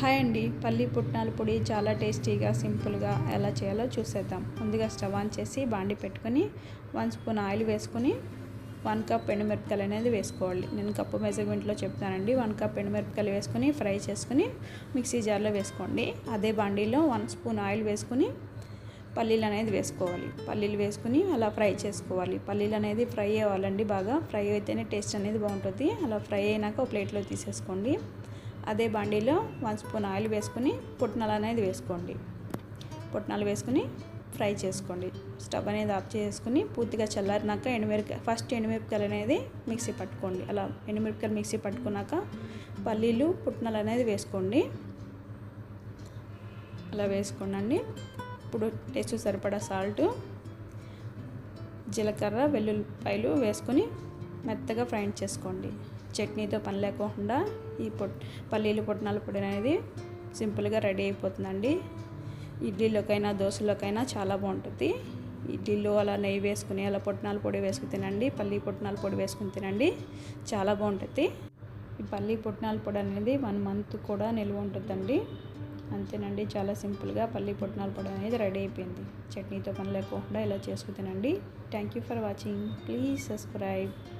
Hi అండి. పల్లి పుట్నాల పొడి చాలా టేస్టీగా సింపుల్గా ఎలా చేయాలో చూసేద్దాం. ముందుగా స్టవ్ ఆన్ చేసి బాండి పెట్టుకొని వన్ స్పూన్ ఆయిల్ వేసుకొని వన్ కప్ ఎండుమిరపకాయలు అనేది వేసుకోవాలి. నేను కప్పు మెజర్మెంట్లో చెప్తానండి. వన్ కప్ ఎండుమిరపకాయలు వేసుకొని ఫ్రై చేసుకుని మిక్సీ జార్లో వేసుకోండి. అదే బాండీలో వన్ స్పూన్ ఆయిల్ వేసుకుని పల్లీలు అనేది వేసుకోవాలి. పల్లీలు వేసుకుని అలా ఫ్రై చేసుకోవాలి. పల్లీలు అనేది ఫ్రై అవ్వాలండి బాగా. ఫ్రై అయితేనే టేస్ట్ అనేది బాగుంటుంది. అలా ఫ్రై అయినాక ప్లేట్లో తీసేసుకోండి. అదే బండిలో వన్ స్పూన్ ఆయిల్ వేసుకుని పుట్నాలు అనేది వేసుకోండి. పుట్నాలు వేసుకుని ఫ్రై చేసుకోండి. స్టవ్ అనేది ఆఫ్ చేసుకుని పూర్తిగా చల్లారినాక ఎండుమిరపకాయ ఫస్ట్ ఎండుమిరపకాయలు అనేది మిక్సీ పట్టుకోండి. అలా ఎండుమిరపకాయలు మిక్సీ పట్టుకున్నాక పల్లీలు పుట్నాలు అనేది వేసుకోండి. అలా వేసుకోండి ఇప్పుడు టేస్ట్ సరిపడా సాల్ట్ జీలకర్ర వెల్లుల్లిపాయలు వేసుకొని మెత్తగా ఫ్రై చేసుకోండి. చట్నీతో పని లేకుండా ఈ పొట్ పల్లీలు పుట్నాల పొడి అనేది సింపుల్గా రెడీ అయిపోతుందండి. ఇడ్లీలోకైనా దోశలోకైనా చాలా బాగుంటుంది. ఇడ్లీలో అలా నెయ్యి వేసుకుని అలా పొట్నాల పొడి వేసుకుని తినండి. పల్లి పుట్నాల పొడి వేసుకుని తినండి. చాలా బాగుంటుంది. ఈ పల్లి పుట్నాల పొడి అనేది వన్ మంత్ కూడా నిల్వ ఉంటుందండి. అంతేనండి. చాలా సింపుల్గా పల్లి పుట్నాల పొడి అనేది రెడీ అయిపోయింది. చట్నీతో పని లేకుండా ఇలా చేసుకుని తినండి. Thank you for watching. Please subscribe.